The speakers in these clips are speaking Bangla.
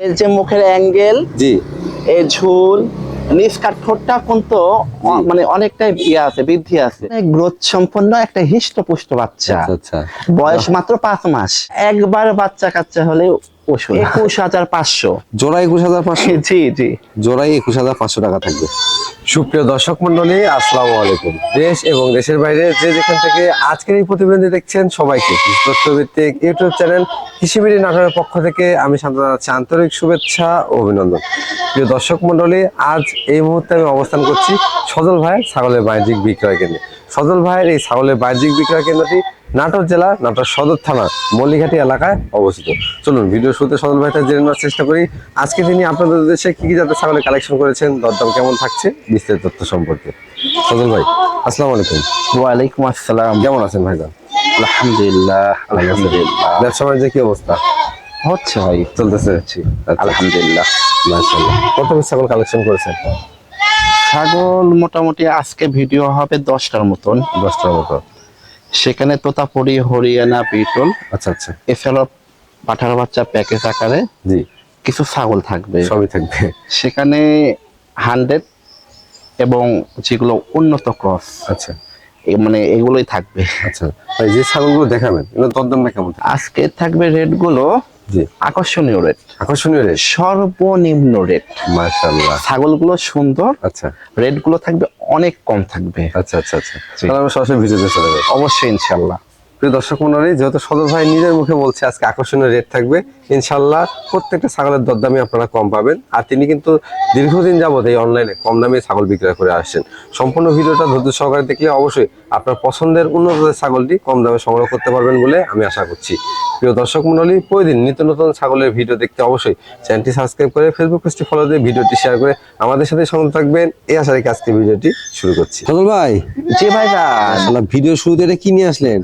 এর যে মুখের অ্যাঙ্গেল জি। এই ঝুল নিষ্কার ঠোঁটটা কিন্তু মানে অনেকটাই ইয়ে আছে বৃদ্ধি আছে। গ্রোথ সম্পন্ন একটা হিষ্টপুষ্ট বাচ্চা। আচ্ছা আচ্ছা। বয়স মাত্র পাঁচ মাস। একবার বাচ্চা কাচ্চা হলে একুশ হাজার পাঁচশো। জোড়া একুশ হাজার পাঁচশো। জি জি। জোড়াই একুশ হাজার পাঁচশো টাকা থাকবে। সুপ্রিয় দর্শক মন্ডলী আসসালামু আলাইকুম। দেশ এবং দেশের বাইরে যে যেখান থেকে আজকের এই প্রতিবেদনটি দেখছেন, সবাইকে তথ্যভিত্তিক ইউটিউব চ্যানেল কৃষিবিড়ি নাটোরের পক্ষ থেকে আমি শান্ত আন্তরিক শুভেচ্ছা ও অভিনন্দন। প্রিয় দর্শক মন্ডলী আজ এই মুহূর্তে আমি অবস্থান করছি সজল ভাইয়ের ছাগলের বাণিজ্যিক বিক্রয় কেন্দ্রে। সজল ভাইয়ের এই ছাগলের বাণিজ্যিক বিক্রয় কেন্দ্রটি নাটোর জেলা নাটোর সদর থানা মল্লিঘাটি এলাকায় অবস্থিত। চলুন ভিডিও শুরুতে সদর ভাইটা জেনে নেওয়ার চেষ্টা করি। আজকে তিনি আপনাদের দেশে কি কি জাতের ছাগলের কালেকশন করেছেন দরদাম কেমন থাকছে বিস্তারিত তথ্য সম্পর্কে। সদর ভাই আসসালামু আলাইকুম। ওয়ালাইকুম আসসালাম। কেমন আছেন ভাইজান? আলহামদুলিল্লাহ আলহামদুলিল্লাহ। ব্যবসা বাণিজ্যের কি অবস্থা? হচ্ছে ভাই। চলতেছে। আলহামদুলিল্লাহ মাশাআল্লাহ। কত ছাগল কালেকশন করেছেন? ছাগল মোটামুটি আজকে ভিডিও হবে দশটার মতন। দশটার মতো। সেখানে তোতাপুরি হরিয়ানা পিটল আচ্ছা আচ্ছা। এছাড়াও পাঠার বাচ্চা প্যাকেজ আকারে জি। কিছু ছাগল থাকবে। সবই থাকবে। সেখানে হান্ড্রেড এবং যেগুলো উন্নত ক্রস। আচ্ছা। মানে এগুলোই থাকবে। আচ্ছা। যে ছাগলগুলো দেখাবেন এগুলো দরদামটা কেমন? আজকে থাকবে রেটগুলো জি। আকর্ষণীয় রেট আকর্ষণীয় রেট সর্বনিম্ন রেট মাশাআল্লাহ। ছাগলগুলো সুন্দর। আচ্ছা। রেটগুলো থাকবে অনেক কম থাকবে। আচ্ছা আচ্ছা আচ্ছা। তাহলে আমরা সরাসরি ভিডিওতে চলে যাব অবশ্যই ইনশাল্লাহ প্রিয় দর্শক মন্ডলী যেহেতু সদর ভাই নিজের মুখে বলছে আজকে আকর্ষণীয় রেট থাকবে ইনশাল্লাহ প্রত্যেকটা ছাগলের দরদামে আপনারা কম পাবেন। আর তিনি কিন্তু দীর্ঘদিন যাবত এই অনলাইনে কম দামে ছাগল বিক্রয় করে আসছেন। সম্পূর্ণ ভিডিওটা ধৈর্য সহকারে দেখলে অবশ্যই আপনার পছন্দের উন্নত ছাগলটি কম দামে সংগ্রহ করতে পারবেন বলে আমি আশা করছি। প্রিয় দর্শক মন্ডলী প্রতিদিন নিত্য নতুন ছাগলের ভিডিও দেখতে অবশ্যই চ্যানেলটি সাবস্ক্রাইব করে ফেসবুক পেজটি ফলো দিয়ে ভিডিওটি শেয়ার করে আমাদের সাথে সঙ্গে থাকবেন। এই আশা রেখে আজকে ভিডিওটি শুরু করছি। সদর ভাই জি ভাইরা আসলে ভিডিও শুরুতে এটা কি নিয়ে আসলেন?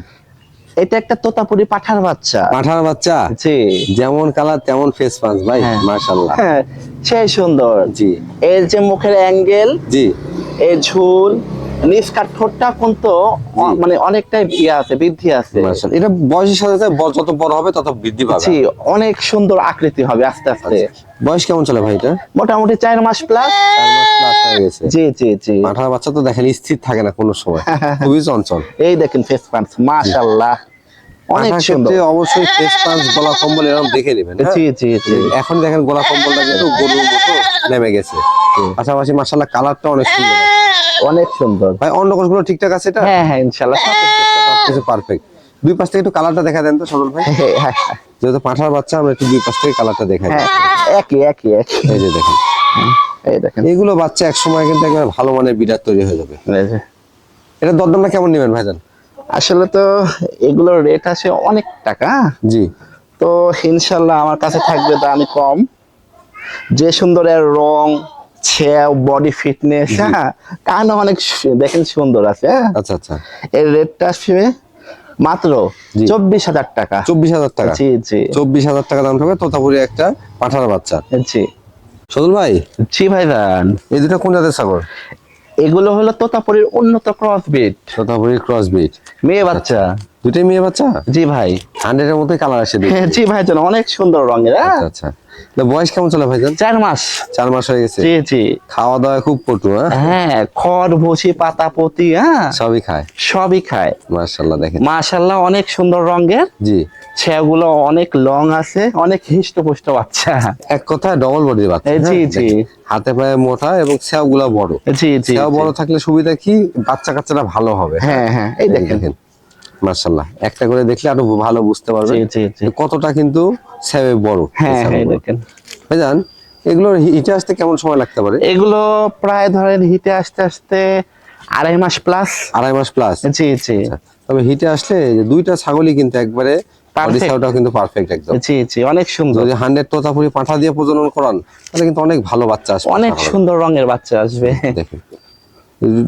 এটা একটা তোতাপুরি পাঠার বাচ্চা। পাঠার বাচ্চা? জি। যেমন কালার তেমন ফেস পাঁচ ভাই মাশাআল্লাহ। মাশাল্লাহ হ্যাঁ সেই সুন্দর। জি। এর যে মুখের অ্যাঙ্গেল জি। এর ঝুল নিষ্কার ঠোঁটটা কিন্তু মানে অনেকটাই ইয়ে আছে বৃদ্ধি আছে। এটা বয়সের সাথে সাথে যত বড় হবে তত বৃদ্ধি পাবে। জি অনেক সুন্দর আকৃতি হবে আস্তে আস্তে। বয়স কেমন চলে ভাই এটা? মোটামুটি চার মাস প্লাস চার মাস প্লাস হয়ে গেছে। জি জি জি। পাঠার বাচ্চা তো দেখেন স্থির থাকে না কোনো সময়। খুবই চঞ্চল। এই দেখেন ফেস পান্স মাশাআল্লাহ। অনেক সুন্দর। অবশ্যই ফেস পাঁচ গলা কম্বল এরকম দেখে নেবেন হ্যাঁ? জি জি জি। এখন দেখেন গলা কম্বলটা কিন্তু গরুর মতো নেমে গেছে। পাশাপাশি মাশাল্লাহ কালারটা অনেক সুন্দর। অনেক সুন্দর। ভাই অন্য কোষগুলো ঠিকঠাক আছে এটা? হ্যাঁ হ্যাঁ ইনশাআল্লাহ। সব কিছু পারফেক্ট দুই পাশ থেকে একটু কালারটা দেখা দেন তো সরল ভাই। হ্যাঁ, হ্যাঁ, যেহেতু পাঠার বাচ্চা আমরা একটু দুই পাশ থেকে কালারটা দেখাই। হ্যাঁ, একই একই একই। এই যে দেখেন। এই দেখেন। এগুলো বাচ্চা এক সময় কিন্তু একবার ভালো মানের বিরাট তৈরি হয়ে যাবে। এই যে। এটা দরদামটা কেমন নেবেন ভাইজান? আসলে তো এগুলোর রেট আছে অনেক টাকা। জি। তো ইনশাল্লাহ আমার কাছে থাকবে দামি কম। যে সুন্দর এর রং ছেও বডি ফিটনেস হ্যাঁ। কানও অনেক দেখেন সুন্দর আছে হ্যাঁ। আচ্ছা আচ্ছা। এর রেটটা আসবে মাত্র চব্বিশ হাজার টাকা। চব্বিশ হাজার টাকা। জি জি। চব্বিশ হাজার টাকা দাম থাকবে তোতাপুরি একটা পাঠার বাচ্চা। জি। সদুল ভাই? জি ভাইজান এই দুটো কোন জাতের ছাগল? এগুলো হলো তোতাপুরির উন্নত cross breed Totapuri cross breed মেয়ে বাচ্চা। দুটোই মেয়ে বাচ্চা? জি ভাই। হান্ড্রেডের মধ্যে কালার আসে। জি ভাইজান অনেক সুন্দর রঙের হ্যাঁ? আচ্ছা আচ্ছা। বয়স কেমন চলে ভাইজান? চার মাস। চার মাস হয়ে গেছে। জি জি। খাওয়া দাওয়া খুব পটু হ্যাঁ? হ্যাঁ খড় ভুসি পাতা পতি হ্যাঁ? সবই খায়। সবই খায়। দেখেন। মাশাল্লাহ অনেক সুন্দর রঙের। জি। ছেগুলো অনেক লং আছে অনেক হিষ্টপুষ্ট বাচ্চা। এক কথায় ডবল বডির বাচ্চা জি, হ্যাঁ? জি। হাতে পায়ে মোটা এবং সেও গুলা বড়। জি জি বড় থাকলে সুবিধা কি? বাচ্চা কাচ্চারা ভালো হবে হ্যাঁ? হ্যাঁ এই এই দেখেন। মার্শাল্লাহ একটা করে দেখলে আরও ভালো বুঝতে পারবে কতটা কিন্তু সেবে বড় হ্যাঁ হ্যাঁ দেখেন। ভাইজান এগুলোর হিটে আসতে কেমন সময় লাগতে পারে? এগুলো প্রায় ধরেন হিটে আসতে আসতে আড়াই মাস প্লাস আড়াই মাস প্লাস জি জি। তবে হিটে আসলে দুইটা ছাগলই কিন্তু একবারে কিন্তু পারফেক্ট একদম। জি জি অনেক সুন্দর। যদি হান্ড্রেড তোতাপুরি পাঠা দিয়ে প্রজনন করান তাহলে কিন্তু অনেক ভালো বাচ্চা আসবে অনেক সুন্দর রঙের বাচ্চা আসবে। দেখেন।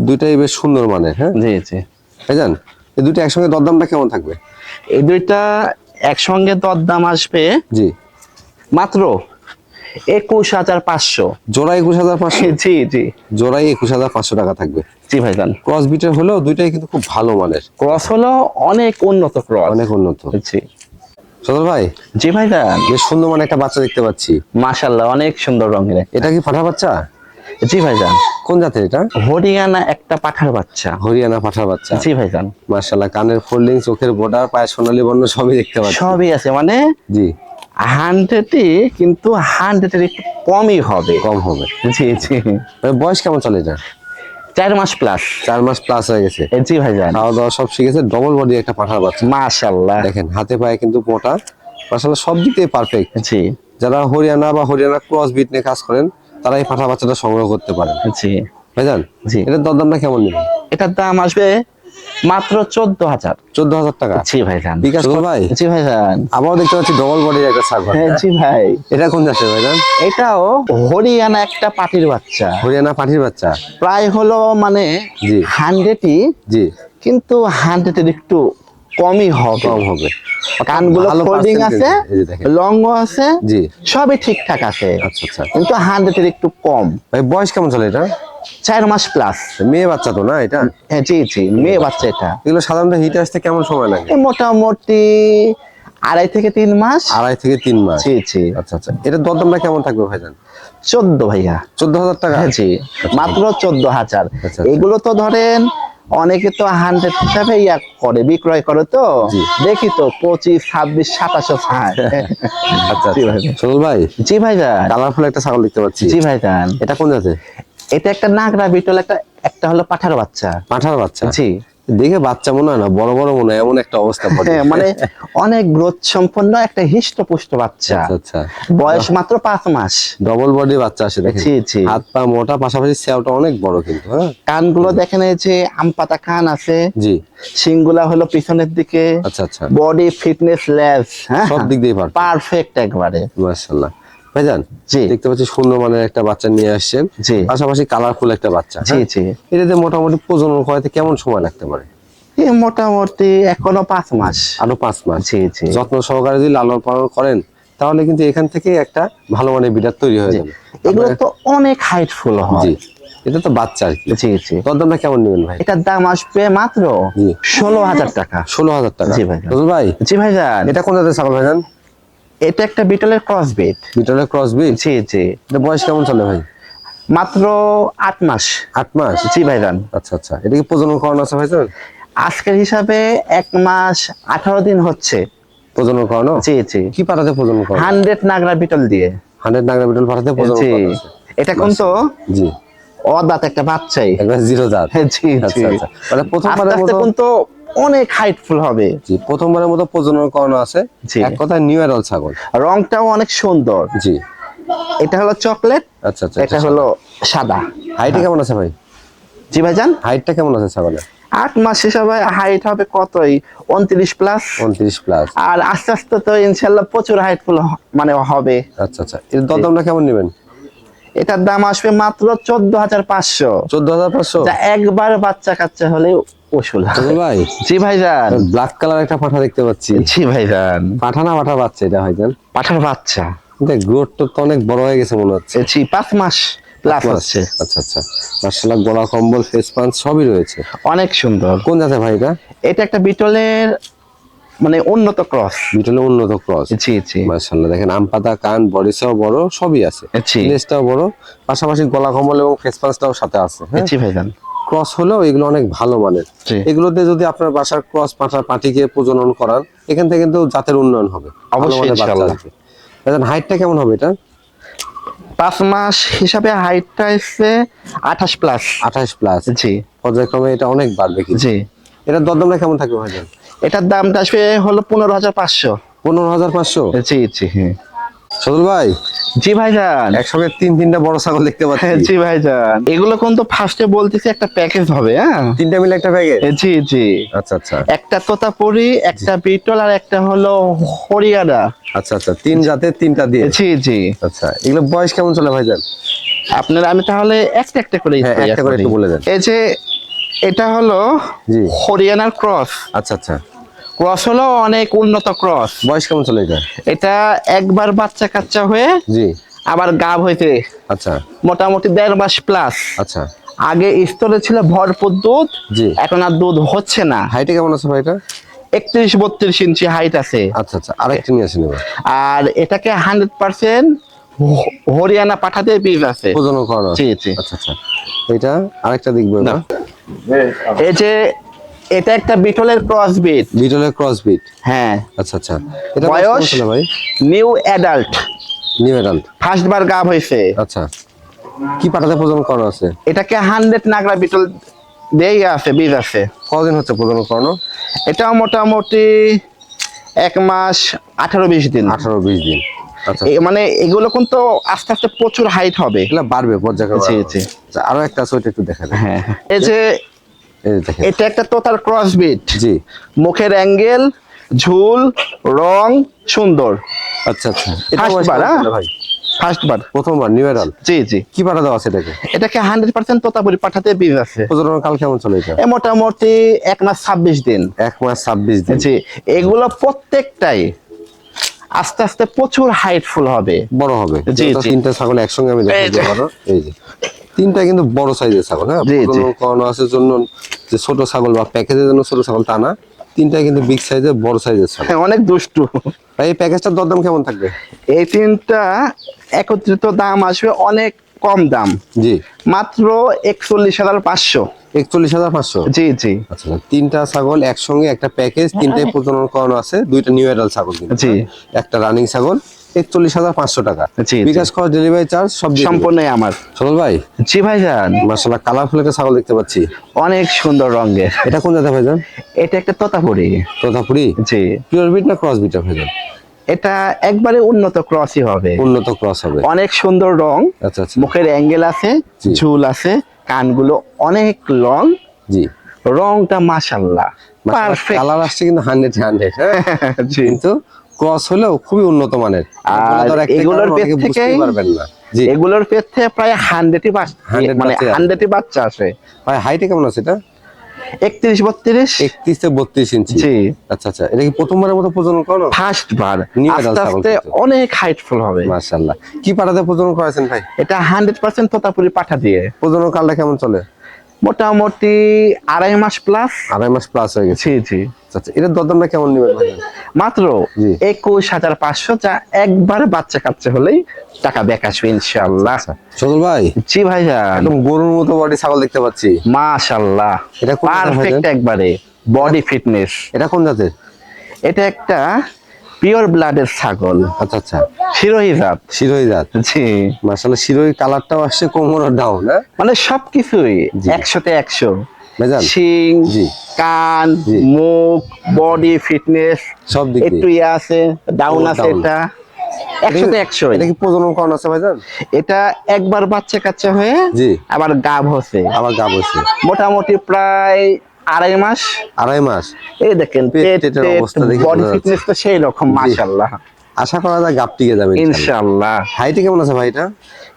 দুইটাই বেশ সুন্দর মানে হ্যাঁ? জি জি। ভাইজান এই দুইটা একসঙ্গে দরদামটা কেমন থাকবে? এই দুইটা একসঙ্গে দরদাম আসবে জি। মাত্র একুশ হাজার পাঁচশো। জোড়া একুশ হাজার পাঁচশো? জি জি। জোড়াই একুশ হাজার পাঁচশো টাকা থাকবে। জি ভাইজান। ক্রস বিটের হলেও দুইটাই কিন্তু খুব ভালো মানের। ক্রস হলো অনেক উন্নত ক্রস অনেক উন্নত। জি। সদর ভাই? জি ভাইজান। বেশ সুন্দর মানে একটা বাচ্চা দেখতে পাচ্ছি। মাশাল্লাহ অনেক সুন্দর রঙের এটা কি পাঠা বাচ্চা? জি ভাইজান। কোন জাতের এটা? হরিয়ানা একটা পাঠার বাচ্চা। হরিয়ানা পাঠার বাচ্চা। জি ভাইজান। মার্শাল্লাহ কানের ফোল্ডিং চোখের বর্ডার পায়ে সোনালী বর্ণ সবই দেখতে পাচ্ছি। সবই আছে মানে জি। হান্ড্রেডই কিন্তু হান্ড্রেডের একটু কমই হবে। কম হবে। জি জি। বয়স কেমন চলে এটা চার মাস প্লাস চার মাস প্লাস হয়ে গেছে। জি ভাইজান। খাওয়া দাওয়া সব শিখেছে ডবল বডি একটা পাঠার বাচ্চা। মাশাল্লাহ দেখেন হাতে পায়ে কিন্তু মোটা। মার্শাল্লাহ সব দিক থেকে পারফেক্ট জি। যারা হরিয়ানা বা হরিয়ানা ক্রস বিট নিয়ে কাজ করেন তারা এই পাঠা বাচ্চাটা সংগ্রহ করতে পারে। জি। ভাইজান জি। এটার দরদামটা কেমন নেবেন? এটার দাম আসবে মাত্র চোদ্দ হাজার। চোদ্দ হাজার টাকা? জি ভাইজান। বিকাশ করো ভাই? জি ভাইজান। আবারও দেখতে পাচ্ছি ডবল বডির একটা ছাগল হ্যাঁ জি ভাই। এটা কোন জাতের ভাইজান? এটাও হরিয়ানা একটা পাটির বাচ্চা। হরিয়ানা পাঠির বাচ্চা। প্রায় হলো মানে জি। হান্ড্রেডই জি। কিন্তু হান্ড্রেডের একটু কমই হবে কম হবে। কানগুলো ফোল্ডিং আছে। লংও আছে জি। সবই ঠিকঠাক আছে। আচ্ছা আচ্ছা। কিন্তু হান্ড্রেডের একটু কম। ভাই বয়স কেমন চলে এটা? চার মাস প্লাস মেয়ে বাচ্চা তো না এটা? হ্যাঁ জি জি মেয়ে বাচ্চা এটা। এগুলো সাধারণত হিটে আসতে কেমন সময় লাগে? মোটামুটি আড়াই থেকে তিন মাস। আড়াই থেকে তিন মাস। জি জি। আচ্ছা আচ্ছা। এটা দরদামটা কেমন থাকবে ভাইজান? চোদ্দ ভাইয়া। চোদ্দ হাজার টাকা? হ্যাঁ জি। মাত্র চোদ্দ হাজার। আচ্ছা। এগুলো তো ধরেন অনেকে তো হান্ড্রেড হিসাবে ইয়া করে বিক্রয় করে তো। দেখি তো পঁচিশ ছাব্বিশ সাতাশো ভাই আচ্ছা জি আচ্ছা। ভাই। সজল ভাই জি ভাইজান কালারফুল একটা ছাগল দেখতে পাচ্ছি। জি ভাই এটা কোন জাতের এটা একটা নাগরা বিটল একটা একটা হলো পাঠার বাচ্চা। পাঠার বাচ্চা। জি। দেখে বাচ্চা মনে হয় না বড় বড় মনে হয় এমন একটা অবস্থা পড়ে। হ্যাঁ মানে অনেক গ্রোথ সম্পন্ন একটা হিষ্টপুষ্ট বাচ্চা। আচ্ছা আচ্ছা। বয়স মাত্র পাঁচ মাস। ডবল বডি বাচ্চা আসে দেখেন। হাত পা মোটা পাশাপাশি সেওটা অনেক বড় কিন্তু হ্যাঁ? কানগুলো দেখেন এই যে আম পাতা কান আছে। জি। শিংগুলা হলো পিছনের দিকে। আচ্ছা আচ্ছা। বডি ফিটনেস লেস হ্যাঁ? সব দিক দিয়ে পারফেক্ট। পারফেক্ট একবারে। মাশাআল্লাহ। ভাইজান জি। দেখতে পাচ্ছি সুন্দর মানের একটা বাচ্চা নিয়ে আসছেন। জি। পাশাপাশি কালারফুল একটা বাচ্চা জি হ্যাঁ? জি। এটাতে মোটামুটি প্রজনন করাতে কেমন সময় লাগতে পারে? মোটামুটি এখনও পাঁচ মাস। আরও পাঁচ মাস। জি জি। যত্ন সহকারে যদি লালন পালন করেন তাহলে কিন্তু এখান থেকে একটা ভালো মানের বিড়ার তৈরি হয়ে যাবে। এগুলো তো অনেক হাইটফুল জি হয়। এটা তো বাচ্চা আর কি। জি জি। দরদামটা কেমন নেবেন ভাই? এটার দাম আসবে মাত্র ষোলো হাজার টাকা। ষোলো হাজার টাকা। জি ভাই। ভাই? জি ভাইজান এটা কোন জাতের ছাগল ভাইজান এটা একটা বিটলের ক্রস বিট বিটলের ক্রস বিট জি জি। এটা বয়স কেমন চলে ভাই? মাত্র আট মাস। আট মাস? জি ভাইজান আচ্ছা আচ্ছা। এটা কি প্রজনন করানো আছে ভাইজান আজকের হিসাবে এক মাস আঠারো দিন হচ্ছে। প্রজনন করানো? জি জি। কি পাঠাতে প্রজনন করানো? হান্ড্রেড নাগরা বিটল দিয়ে। হান্ড্রেড নাগরা বিটল পাঠাতে প্রজনন এটা কিন্তু জি। অদাত একটা বাচ্চাই। একবার জিরো জাত জি জি আচ্ছা আচ্ছা। মানে প্রথমবারের আস্তে মতো কিন্তু অনেক হাইটফুল হবে। জি প্রথমবারের মতো প্রজনন করানো আছে। এক কথায় নিউ এরাল ছাগল। রংটাও অনেক সুন্দর। জি। এটা হলো চকলেট আচ্ছা আচ্ছা এটা হলো সাদা। হাইটে কেমন আছে ভাই? জি ভাই ভাইজান হাইটটা কেমন আছে ছাগলের? আট মাস হিসাবে হাইট হবে কতই? উনত্রিশ প্লাস উনত্রিশ প্লাস আর আস্তে আস্তে তো ইনশাল্লাহ প্রচুর হাইটফুল মানে হবে। আচ্ছা আচ্ছা। এর দরদামটা কেমন নেবেন? এটার দাম আসবে মাত্র চোদ্দ হাজার পাঁচশো। চোদ্দ হাজার পাঁচশো? একবার বাচ্চা কাচ্চা হলে ওষুধ ভাই। জি ভাইজান। ব্ল্যাক কালার একটা পাঠা দেখতে পাচ্ছি। জি ভাইজান। পাঠা না পাঠা বাচ্চা এটা ভাইজান? পাঠার বাচ্চা। দেখ গ্রোথ তো অনেক বড় হয়ে গেছে মনে হচ্ছে। জি পাঁচ মাস প্লাস হচ্ছে আচ্ছা আচ্ছা। মার্শাল্লাহ গলা কম্বল ফেস পাঞ্চ সবই রয়েছে। অনেক সুন্দর। কোন জাতে ভাই এটা? এটা একটা বিটলের মানে উন্নত ক্রস। বিটলের উন্নত ক্রস। জি জি। মার্শাল্লাহ দেখেন আম পাতা কান বডি বডিসাও বড় সবই আছে। জি। বড় পাশাপাশি গলা কম্বল এবং ফেস পাঞ্চটাও সাথে আছে হ্যাঁ? জি ভাইজান। ক্রস হলেও এগুলো অনেক ভালো মানের। এগুলোতে যদি আপনার বাসার ক্রস পাঠা পাটিকে প্রজনন করান এখান থেকে কিন্তু জাতের উন্নয়ন হবে। অবশ্যই হাইটটা কেমন হবে এটা পাঁচ মাস হিসাবে হাইটটা এসছে আঠাশ প্লাস আঠাশ প্লাস জি। পর্যায়ক্রমে এটা অনেক বাড়বে জি। এটার দরদামটা কেমন থাকবে ভাইজান? এটার দামটা আসবে হলো পনেরো হাজার পাঁচশো। পনেরো হাজার পাঁচশো? জি জি হ্যাঁ। সদল ভাই জি ভাইজান। একসঙ্গে তিন তিনটা বড় ছাগল দেখতে পাচ্ছি। হ্যাঁ, জি ভাইজান। এগুলো কিন্তু ফার্স্টে বলতেছি একটা প্যাকেজ হবে হ্যাঁ? তিনটা মিলে একটা প্যাকেট জি জি। আচ্ছা আচ্ছা। একটা তোতাপুরি একটা বিটল আর একটা হলো হরিয়ানা। আচ্ছা আচ্ছা তিন জাতের তিনটা দিয়ে। জি জি। আচ্ছা এগুলো বয়স কেমন চলে ভাইজান? আপনার আমি তাহলে একটা একটা করে হ্যাঁ, একটা করে। একটু বলে দেন। এই যে এটা হলো হরিয়ানার ক্রস আচ্ছা আচ্ছা। ক্রস হলো অনেক উন্নত ক্রস বয়স কেমন চলে এটা? এটা একবার বাচ্চা কাচ্চা হয়ে জি। আবার গাব হইতে আচ্ছা। মোটামুটি দেড় মাস প্লাস আচ্ছা। আগে স্তরে ছিল ভরপুর দুধ জি। এখন আর দুধ হচ্ছে না। হাইটে কেমন আছে ভাই এটা একত্রিশ বত্রিশ ইঞ্চি হাইট আছে। আচ্ছা আচ্ছা। আরেকটা নিয়ে আসেন আর এটাকে হান্ড্রেড পার্সেন্ট হরিয়ানা পাঠাতে বীজ আছে। প্রজনন করানো জি, জি। আচ্ছা আচ্ছা। এটা আরেকটা দেখব না। এই যে এটা একটা বিটলের ক্রস বিট বিটলের ক্রস বিট হ্যাঁ। আচ্ছা আচ্ছা। এটা বয়স? ভাই? New adult new adult first বার গাব হয়েছে। আচ্ছা। কি পাঠাতে প্রজনন করানো আছে? এটাকে হান্ড্রেড নাগরা বিটল দেই আছে বীজ আছে। কদিন হচ্ছে প্রজনন করানো? এটা মোটামুটি এক মাস আঠারো বিশ দিন। আঠারো বিশ দিন। আচ্ছা। মানে এগুলো কিন্তু আস্তে আস্তে প্রচুর হাইট হবে। এগুলা বাড়বে পর্যায়ক্রমে। জি। আচ্ছা, আরও একটা ওইটা একটু দেখেন হ্যাঁ। এই যে এটা একটা তোতার ক্রস বিট জি। মুখের অ্যাঙ্গেল ঝুল রং সুন্দর। আচ্ছা আচ্ছা। এটা First বয়স বার, কেমন হ্যাঁ? ভাই? ফার্স্ট বার। প্রথমবার নিউ অ্যাডাল্ট জি জি। কি পাঠা দেওয়া আছে এটাকে? এটাকে হান্ড্রেড পার্সেন্ট তোতাপুরি পাঠাতে বীজ আছে। প্রজনন কাল কেমন চলে এটা? মোটামুটি এক মাস ছাব্বিশ দিন। এক মাস ছাব্বিশ দিন। জি। এগুলো প্রত্যেকটাই আস্তে আস্তে প্রচুর হাইটফুল হবে। বড় হবে। জি। তিনটা ছাগল একসঙ্গে আমি পারো। এই যে। তিনটা কিন্তু বড় সাইজের ছাগল হ্যাঁ। করানো আছে জন্য যে ছোট ছাগল বা প্যাকেজের জন্য ছোট ছাগল তা না তিনটা কিন্তু বিগ সাইজের বড় সাইজের ছাগল। হ্যাঁ, অনেক দুষ্টু। এই প্যাকেজটার দরদাম কেমন থাকবে? এই তিনটা একত্রিত দাম আসবে অনেক কম দাম। জি। মাত্র একচল্লিশ হাজার পাঁচশো। একচল্লিশ হাজার পাঁচশো? জি জি। আচ্ছা তিনটা ছাগল একসঙ্গে একটা প্যাকেজ তিনটাই প্রজনন করানো আছে দুইটা নিউ অ্যাডাল্ট ছাগল জি। একটা রানিং ছাগল একচল্লিশ হাজার পাঁচশো টাকা। বিকাশ খরচ ডেলিভারি চার্জ সব সম্পূর্ণই আমার। সরল ভাই? জি ভাইজান। মার্শাল্লাহ কালারফুল একটা ছাগল দেখতে পাচ্ছি। অনেক সুন্দর রঙের। এটা কোন জায়গা ভাইজান? এটা একটা তোতাপুরি। তোতাপুরি? জি। পিওর বিট না ক্রস বিটটা ভাইজান? এটা একবারে উন্নত ক্রসই হবে। উন্নত ক্রস হবে। অনেক সুন্দর রং। আচ্ছা আচ্ছা। মুখের অ্যাঙ্গেল আছে। ঝুল আছে কানগুলো অনেক লং জি। রংটা মাশাল্লাহ পারফেক্ট কালার আসছে কিন্তু হান্ড্রেড হান্ড্রেড কিন্তু ক্রস হলেও খুবই উন্নত মানের। আর এগুলোর পেট অনেকে পারবেন না। এগুলোর পেট থেকে প্রায় হান্ড্রেডই 100 মানে বাচ্চা হান্ড্রেডই বাচ্চা আসে ভাই হাইটে কেমন আছে এটা? একত্রিশ বত্রিশ। একত্রিশ থেকে বত্রিশ ইঞ্চি। জি। আচ্ছা আচ্ছা। এটা কি প্রথমবারের মতো প্রজনন করো ফার্স্ট বার। আস্তে অনেক হাইটফুল হবে। মাশাআল্লাহ। কি পাঠাতে প্রজনন করেছেন ভাই? এটা হান্ড্রেড পার্সেন্ট তোতাপুরি পাঠা দিয়ে। প্রজনন কালটা কেমন চলে? মোটামুটি আড়াই মাস প্লাস আড়াই মাস প্লাস হয়ে গেছে। জি জি। আচ্ছা আচ্ছা এটার দরদামটা কেমন নেবেন মাত্র। একুশ হাজার পাঁচশো যা একবার বাচ্চা কাচ্চা হলেই টাকা ব্যাক আসবে ইনশাল্লাহ সজল ভাই জি ভাইজান একদম গরুর মতো বডি ছাগল দেখতে পাচ্ছি। মাশাল্লাহ এটা পারফেক্ট একবারে। বডি ফিটনেস এটা কোন জাতের? এটা একটা পিওর ব্লাডের ছাগল। আচ্ছা আচ্ছা। শিরোহী জাত। শিরোই জাত। জি। মাশাআল্লাহ শিরোই কালারটাও আসছে কোমর ডাউন হ্যাঁ? মানে সবকিছুই। একশোতে একশো। শিং জি। কান মুখ বডি ফিটনেস সব দিক একটু ইয়ে আছে ডাউন আছে এটা। একশোতে একশো। এটা কি প্রজনন করানো আছে ভাইজান? এটা একবার বাচ্চা কাচ্চা হয়ে জি। আবার গাব হচ্ছে। আবার গাব হয়েছে মোটামুটি প্রায় আড়াই মাস। আড়াই মাস? এই দেখেন পেট টেটের অবস্থা দেখে বডি বোঝা ফিটনেস তো সেই রকম মাশাল্লাহ আশা করা যায় গাপ টিকে যাবে ইনশাল্লাহ হাইটে কেমন আছে ভাইটা?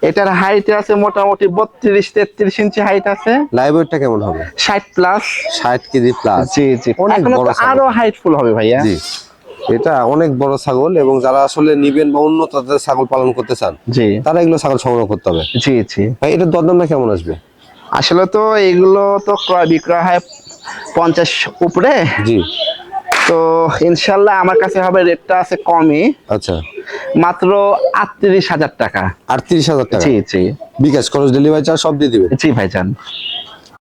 এটার হাইট আছে মোটামুটি বত্রিশ তেত্রিশ ইঞ্চি হাইট আছে। লাইভ ওয়েটটা কেমন হবে? ষাট প্লাস ষাট কেজি প্লাস জি জি। অনেক বড়। আরও হাইটফুল হবে ভাইয়া। জি। এটা অনেক বড় ছাগল এবং যারা আসলে নিবেন বা উন্নত জাতের ছাগল পালন করতে চান জি। তারা এগুলো ছাগল সংগ্রহ করতে হবে। জি জি। ভাই এটার দরদামটা কেমন আসবে? আসলে তো এগুলো তো ক্রয় বিক্রয় হয় পঞ্চাশ উপরে? জি। তো ইনশাল্লাহ আমার কাছে হবে রেটটা আছে কমই। আচ্ছা। মাত্র আটত্রিশ হাজার টাকা। আটত্রিশ হাজার টাকা? জি জি। বিকাশ খরচ ডেলিভারি চার্জ সব দিয়ে দিবে? জি ভাইজান।